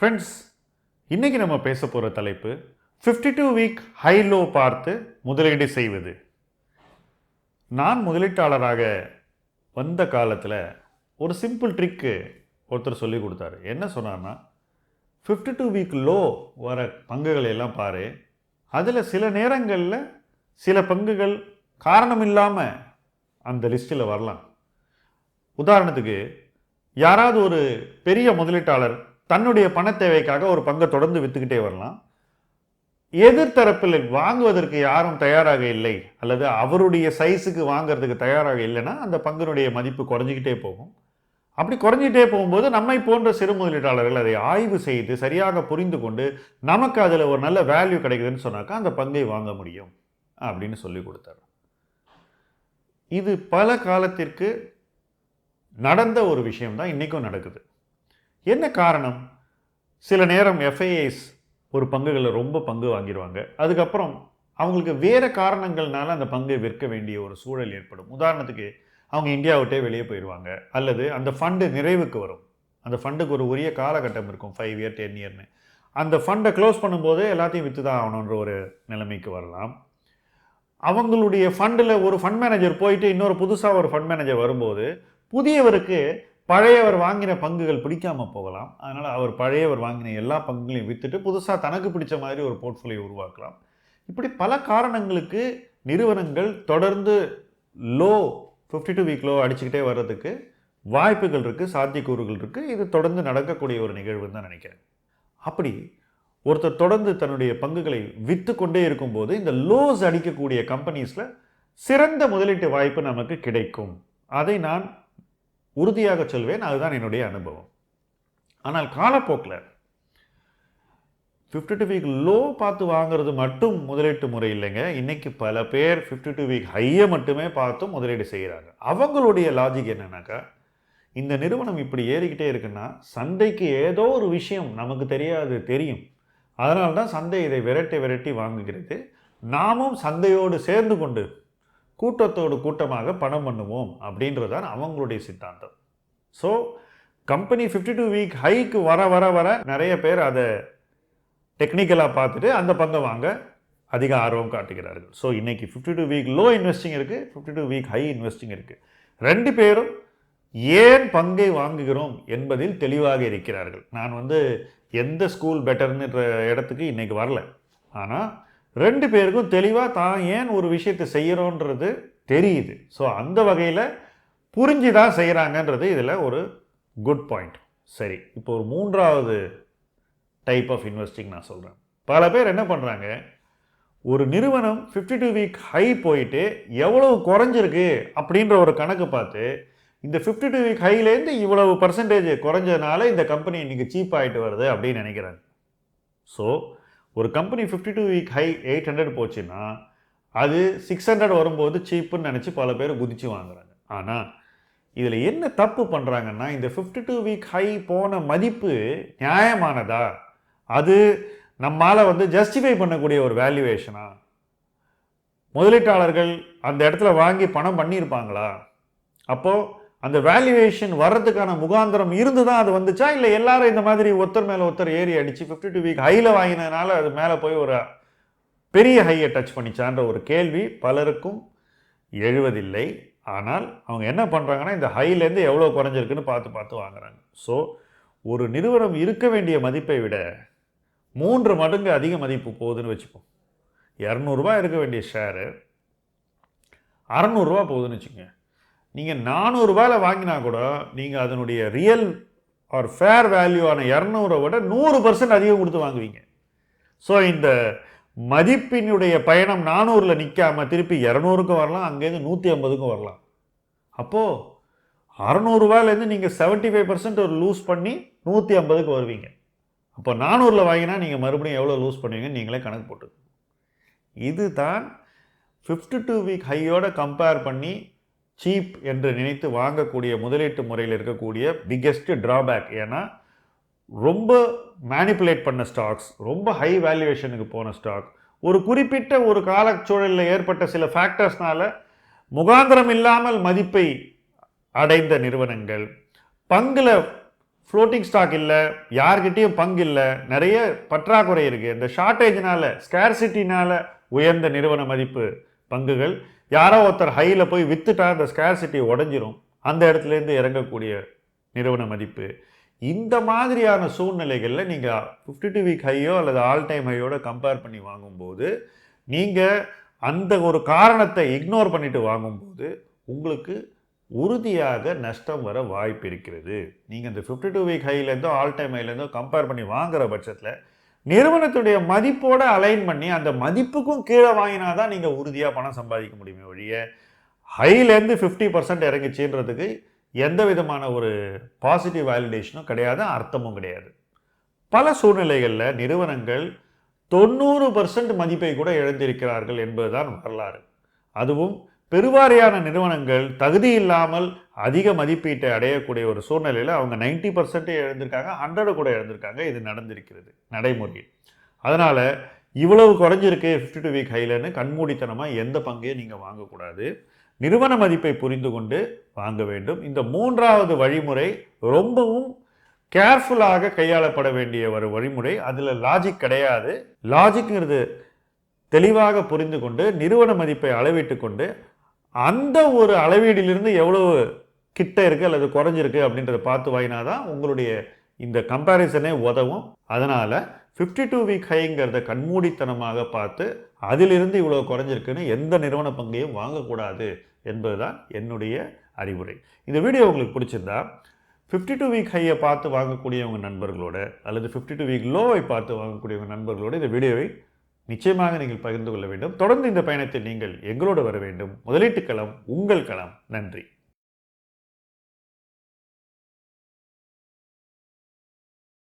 Friends இன்றைக்கி நம்ம பேச போகிற தலைப்பு 52 டூ வீக் ஹை லோ பார்த்து முதலீடு செய்வது. நான் முதலீட்டாளராக வந்த காலத்தில் ஒரு சிம்பிள் ட்ரிக்கு ஒருத்தர் சொல்லி கொடுத்தாரு. என்ன சொன்னார்னா 52 டூ வீக் லோ வர பங்குகளை எல்லாம் பாரு. அதில் சில நேரங்களில் சில பங்குகள் காரணம் இல்லாமல் அந்த லிஸ்ட்டில் வரலாம். உதாரணத்துக்கு யாராவது ஒரு பெரிய முதலீட்டாளர் தன்னுடைய பண தேவைக்காக ஒரு பங்கை தொடர்ந்து வித்துக்கிட்டே வரலாம். எதிர்த்தரப்பில் வாங்குவதற்கு யாரும் தயாராக இல்லை அல்லது அவருடைய சைஸுக்கு வாங்கிறதுக்கு தயாராக இல்லைன்னா அந்த பங்கினுடைய மதிப்பு குறைஞ்சிக்கிட்டே போகும். அப்படி குறைஞ்சிட்டே போகும்போது நம்மை போன்ற சிறு முதலீட்டாளர்கள் அதை ஆய்வு செய்து சரியாக புரிந்து கொண்டு நமக்கு அதில் ஒரு நல்ல வேல்யூ கிடைக்குதுன்னு சொன்னாக்கா அந்த பங்கை வாங்க முடியும் அப்படின்னு சொல்லி கொடுத்தாரு. இது பல காலத்திற்கு நடந்த ஒரு விஷயம்தான் இன்றைக்கும் நடக்குது. என்ன காரணம்? சில நேரம் எஃப்ஐஐஸ் ஒரு பங்குகளில் ரொம்ப பங்கு வாங்கிடுவாங்க அதுக்கப்புறம் அவங்களுக்கு வேறு காரணங்கள்னால அந்த பங்கை விற்க வேண்டிய ஒரு சூழல் ஏற்படும். உதாரணத்துக்கு அவங்க இந்தியா விட்டே வெளியே போயிடுவாங்க அல்லது அந்த ஃபண்டு நிறைவுக்கு வரும். அந்த ஃபண்டுக்கு ஒரு உரிய காலகட்டம் இருக்கும். ஃபைவ் இயர் டென் இயர்னு அந்த ஃபண்டை க்ளோஸ் பண்ணும்போது எல்லாத்தையும் விற்று தான் ஆகணுன்ற ஒரு நிலைமைக்கு வரலாம். அவங்களுடைய ஃபண்டில் ஒரு ஃபண்ட் மேனேஜர் போயிட்டு இன்னொரு புதுசாக ஒரு ஃபண்ட் மேனேஜர் வரும்போது புதியவருக்கு பழையவர் வாங்கின பங்குகள் பிடிக்காமல் போகலாம். அதனால் அவர் பழையவர் வாங்கின எல்லா பங்குகளையும் விற்றுட்டு புதுசாக தனக்கு பிடிச்ச மாதிரி ஒரு போர்ட்ஃபோலியோ உருவாக்கலாம். இப்படி பல காரணங்களுக்கு நிறுவனங்கள் தொடர்ந்து லோ 52 டூ வீக் லோ அடிச்சுக்கிட்டே வர்றதுக்கு வாய்ப்புகள் இருக்குது சாத்தியக்கூறுகள் இருக்குது இது தொடர்ந்து நடக்கக்கூடிய ஒரு நிகழ்வுன்னு தான் நினைக்கிறேன். அப்படி ஒருத்தர் தொடர்ந்து தன்னுடைய பங்குகளை விற்று கொண்டே இருக்கும்போது இந்த லோஸ் அடிக்கக்கூடிய கம்பெனிஸில் சிறந்த முதலீட்டு வாய்ப்பு நமக்கு கிடைக்கும். அதை நான் உறுதியாக சொல்வேன் அதுதான் என்னுடைய அனுபவம். ஆனால் காலப்போக்கில் 52 டூ வீக் லோ பார்த்து வாங்குறது மட்டும் முதலீட்டு முறை இல்லைங்க. இன்றைக்கி பல பேர் 52 டூ வீக் ஹையை மட்டுமே பார்த்து முதலீடு செய்கிறாங்க. அவங்களுடைய லாஜிக் என்னென்னாக்கா இந்த நிறுவனம் இப்படி ஏறிக்கிட்டே இருக்குன்னா சந்தைக்கு ஏதோ ஒரு விஷயம் நமக்கு தெரியாது தெரியும். அதனால தான் சந்தை இதை விரட்டி விரட்டி வாங்குகிறது. நாமும் சந்தையோடு சேர்ந்து கொண்டு கூட்டத்தோடு கூட்டமாக பணம் பண்ணுவோம் அப்படின்றது தான் அவங்களுடைய சித்தாந்தம். ஸோ கம்பெனி 52 டூ வீக் ஹைக்கு வர வர வர நிறைய பேர் அதை டெக்னிக்கலாக பார்த்துட்டு அந்த பங்கை வாங்க அதிக ஆர்வம் காட்டுகிறார்கள். ஸோ இன்றைக்கி fifty two week low investing இருக்குது 52 டூ வீக் ஹை இன்வெஸ்டிங் இருக்குது ரெண்டு பேரும் ஏன் பங்கை வாங்குகிறோம் என்பதில் தெளிவாக இருக்கிறார்கள். நான் வந்து எந்த ஸ்கூல் பெட்டர்ன்ற இடத்துக்கு இன்றைக்கி வரல. ஆனால் ரெண்டு பேருக்கும் தெளிவாக தான் ஏன் ஒரு விஷயத்தை செய்கிறோன்றது தெரியுது. ஸோ அந்த வகையில் புரிஞ்சு தான் செய்கிறாங்கன்றது இதில் ஒரு குட் பாயிண்ட் சரி இப்போ ஒரு மூன்றாவது டைப் ஆஃப் இன்வெஸ்டிங் நான் சொல்கிறேன் பல பேர் என்ன பண்ணுறாங்க ஒரு நிறுவனம் 52 டூ வீக் ஹை போயிட்டு எவ்வளவு குறைஞ்சிருக்கு அப்படின்ற ஒரு கணக்கு பார்த்து இந்த 52 டூ வீக் ஹைலேருந்து இவ்வளவு பர்சன்டேஜ் குறைஞ்சதுனால இந்த கம்பெனி இன்னைக்கு சீப் ஆகிட்டு வருது அப்படின்னு நினைக்கிறாங்க. ஸோ ஒரு company 52 two week high eight hundred போச்சுன்னா அது சிக்ஸ் ஹண்ட்ரட் வரும்போது சீப்புன்னு நினச்சி பல பேர் குதிச்சு வாங்குறாங்க. ஆனால் இதில் என்ன தப்பு பண்ணுறாங்கன்னா இந்த 52 டூ வீக் ஹை போன மதிப்பு நியாயமானதா? அது நம்மால் வந்து ஜஸ்டிஃபை பண்ணக்கூடிய ஒரு வேல்யூவேஷனா முதலீட்டாளர்கள் அந்த இடத்துல வாங்கி பணம் பண்ணியிருப்பாங்களா? அப்போது அந்த வேல்யூவேஷன் வர்றதுக்கான முகாந்திரம் இருந்து தான் அது வந்துச்சா? இல்லை எல்லாரும் இந்த மாதிரி ஒருத்தர் மேலே ஒருத்தர் ஏறி அடிச்சு ஃபிஃப்டி டூ வீக் ஹையில் வாங்கினதுனால அது மேலே போய் ஒரு பெரிய ஹையை டச் பண்ணிச்சான்ற ஒரு கேள்வி பலருக்கும் எழுவதில்லை. ஆனால் அவங்க என்ன பண்ணுறாங்கன்னா இந்த ஹைலேருந்து எவ்வளோ குறைஞ்சிருக்குன்னு பார்த்து பார்த்து வாங்குறாங்க. ஸோ ஒரு நிறுவனம் இருக்க வேண்டிய மதிப்பை விட மூன்று மடங்கு அதிக மதிப்பு போகுதுன்னு வச்சுப்போம் இரநூறுபா இருக்க வேண்டிய ஷேரு அறநூறுரூவா போகுதுன்னு வச்சுக்கோங்க. நீங்கள் நானூறுரூபாயில் வாங்கினா கூட நீங்கள் அதனுடைய ரியல் ஆர் ஃபேர் வேல்யூவான இரநூறை விட நூறு பர்சன்ட் அதிகம் கொடுத்து வாங்குவீங்க. ஸோ இந்த மதிப்பினுடைய பயணம் நானூறில் நிற்காமல் திருப்பி இரநூறுக்கும் வரலாம் அங்கேருந்து நூற்றி ஐம்பதுக்கும் வரலாம். அப்போது அறநூறுவாயிலேருந்து நீங்கள் செவன்ட்டி ஃபைவ் பர்சன்ட் ஒரு லூஸ் பண்ணி நூற்றி ஐம்பதுக்கு வருவீங்க. அப்போ நானூறில் வாங்கினா நீங்கள் மறுபடியும் எவ்வளோ லூஸ் பண்ணுவீங்கன்னு நீங்களே கணக்கு போட்டு இதுதான் 52 டூ வீக் ஹையோட கம்பேர் பண்ணி சீப் என்று நினைத்து வாங்கக்கூடிய முதலீட்டு முறையில் இருக்கக்கூடிய பிக்கெஸ்ட் ட்ராபேக் ஏன்னா ரொம்ப மேனிப்புலேட் பண்ண ஸ்டாக்ஸ் ரொம்ப ஹை வேல்யூவேஷனுக்கு போன ஸ்டாக் ஒரு குறிப்பிட்ட ஒரு காலச்சூழலில் ஏற்பட்ட சில ஃபேக்டர்ஸ்னால் முகாந்திரம் இல்லாமல் மதிப்பை அடைந்த நிறுவனங்கள். பங்குல ஃப்ளோட்டிங் ஸ்டாக் இல்லை யார்கிட்டேயும் பங்கு இல்லை நிறைய பற்றாக்குறை இருக்குது இந்த ஷார்ட்டேஜினால் ஸ்கேர்சிட்டினால் உயர்ந்த நிறுவன மதிப்பு பங்குகள். யாரோ ஒருத்தர் ஹையில் போய் விற்றுட்டா அந்த ஸ்கேர்சிட்டி உடஞ்சிரும். அந்த இடத்துலேருந்து இறங்கக்கூடிய நிறுவன மதிப்பு. இந்த மாதிரியான சூழ்நிலைகளில் நீங்கள் ஃபிஃப்டி டூ வீக் ஹையோ அல்லது ஆல் டைம் ஹையோட கம்பேர் பண்ணி வாங்கும்போது நீங்கள் அந்த ஒரு காரணத்தை இக்னோர் பண்ணிட்டு வாங்கும்போது உங்களுக்கு உறுதியாக நஷ்டம் வர வாய்ப்பு இருக்கிறது. நீங்கள் இந்த ஃபிஃப்டி டூ வீக் ஹைலேருந்தோ ஆல் டைம் ஹைலேருந்தோ கம்பேர் பண்ணி வாங்குற பட்சத்தில் நிறுவனத்துடைய மதிப்போட அலைன் பண்ணி அந்த மதிப்புக்கும் கீழே வாங்கினா தான் நீங்கள் உறுதியாக பணம் சம்பாதிக்க முடியுமே ஒழிய ஹைலேருந்து ஃபிஃப்டி பர்சன்ட் இறங்கிச்சுன்றதுக்கு எந்த விதமான ஒரு பாசிட்டிவ் வேலிடேஷனும் கிடையாது அர்த்தமும் கிடையாது. பல சூழ்நிலைகளில் நிறுவனங்கள் தொண்ணூறு பர்சன்ட் மதிப்பை கூட இழந்திருக்கிறார்கள் என்பதுதான் வரலாறு. அதுவும் பெருவாரியான நிறுவனங்கள் தகுதி இல்லாமல் அதிக மதிப்பீட்டை அடையக்கூடிய ஒரு சூழ்நிலையில் அவங்க 90% எழுந்திருக்காங்க ஹண்ட்ரடு கூட எழுந்திருக்காங்க இது நடந்திருக்கிறது நடைமுறையில். அதனால் இவ்வளவு குறைஞ்சிருக்கு ஃபிஃப்டி டூ வீக் ஹைலன்னு கண்மூடித்தனமாக எந்த பங்கையும் நீங்கள் வாங்கக்கூடாது. நிறுவன மதிப்பை புரிந்து கொண்டு வாங்க வேண்டும். இந்த மூன்றாவது வழிமுறை ரொம்பவும் கேர்ஃபுல்லாக கையாளப்பட வேண்டிய ஒரு வழிமுறை. அதில் லாஜிக் கிடையாது. லாஜிக்ங்கிறது தெளிவாக புரிந்து கொண்டு நிறுவன மதிப்பை அளவிட்டு கொண்டு அந்த ஒரு அளவீடிலிருந்து எவ்வளவு கிட்ட இருக்குது அல்லது குறைஞ்சிருக்கு அப்படின்றத பார்த்து வாங்கினா தான் உங்களுடைய இந்த கம்பேரிசனே உதவும். அதனால் ஃபிஃப்டி டூ வீக் ஹைங்கிறத கண்மூடித்தனமாக பார்த்து அதிலிருந்து இவ்வளோ குறைஞ்சிருக்குன்னு எந்த நிறுவன பங்கையும் வாங்கக்கூடாது என்பது தான் என்னுடைய அறிவுரை. இந்த வீடியோ உங்களுக்கு பிடிச்சிருந்தா ஃபிஃப்டி டூ வீக் ஹையை பார்த்து வாங்கக்கூடியவங்க நண்பர்களோட அல்லது ஃபிஃப்டி டூ வீக் லோவை பார்த்து வாங்கக்கூடியவங்க நண்பர்களோட இந்த வீடியோவை நிச்சயமாக நீங்கள் பகிர்ந்து கொள்ள வேண்டும். தொடர்ந்து இந்த பயணத்தில் நீங்கள் எங்களோடு வர வேண்டும். முதலீட்டு களம் உங்கள் களம். நன்றி.